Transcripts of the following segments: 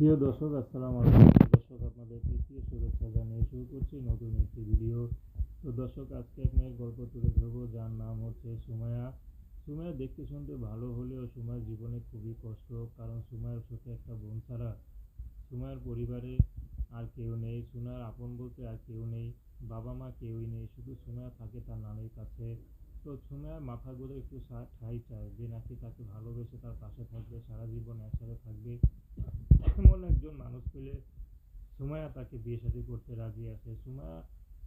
প্রিয় দর্শক, আসসালামু আলাইকুম। দর্শক, আপনাদের তৃতীয় শুভেচ্ছা জানিয়ে শুরু করছি নতুন একটি ভিডিও। তো দর্শক, আজকে এক মেয়ের গল্প তুলে ধরবো, যার নাম হচ্ছে সুমায়া। সুমায়া দেখতে শুনতে ভালো হলেও সুমায়ার জীবনে খুবই কষ্ট, কারণ সুমায়ার ছোট একটা বোন ছাড়া সুমায়ার পরিবারে আর কেউ নেই। সুমায়ার আপন বলতে আর কেউ নেই, বাবা মা কেউই নেই, শুধু সুমায়া থাকে তার নানির কাছে। তো সুমায়ার মাথা গুলো একটু ঠাই চায় যে নাকি তাকে ভালোবেসে তার পাশে থাকবে, সারা জীবন একসাথে থাকবে। একজন মানুষ পেলে সুমায়া তাকে বিয়ে শাদী করতে রাজি আছে। সুমায়া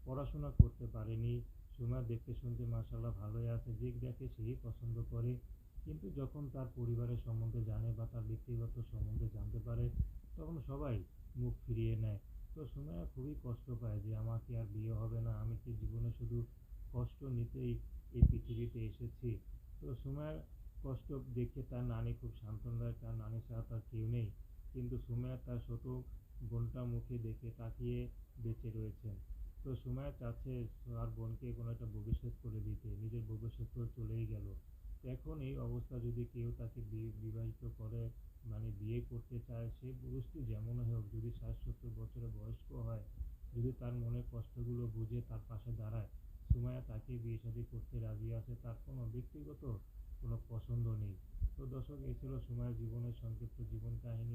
পড়াশোনা করতে পারেনি। সুমায়া দেখতে শুনতে মাসাল্লাহ ভালোই আছে যে দেখে সেই পছন্দ করে। কিন্তু যখন তার পরিবারের সম্বন্ধে জানে বা তার ব্যক্তিগত সম্বন্ধে জানতে পারে, তখন সবাই মুখ ফিরিয়ে নেয়। তো সুমায়া খুবই কষ্ট পায় যে আমাকে আর বিয়ে হবে না, আমি কি জীবনে শুধু কষ্ট নিতেই এই পৃথিবীতে এসেছি? তো সুমায়ার কষ্ট দেখে তার নানি খুব সান্ত্বনা দেয় তার নানি ছাড়া তার কেউ নেই। কিন্তু সুমায়া তার ছোট বোনটা মুখে দেখে তাকিয়ে বেঁচে রয়েছেন। তো সুমায়া চাচ্ছে তার বোনকে কোনো একটা ভবিষ্যৎ করে দিতে, নিজের ভবিষ্যৎ তো চলেই গেল। এখন এই অবস্থা যদি কেউ তাকে বিবাহিত করে মানে বিয়ে করতে চায় সেই পুরুষটি যেমনই হোক, যদি ষাট সত্তর বছরের বয়স্ক হয়, যদি তার মনের কষ্টগুলো বুঝে তার পাশে দাঁড়ায়, সুমায়া তাকে বিয়ে শাদী করতে রাজি আছে, তার কোনো ব্যক্তিগত কোনো পছন্দ নেই। তো দর্শক, এই ছিল সময়ের জীবনের সংক্ষিপ্ত জীবন কাহিনী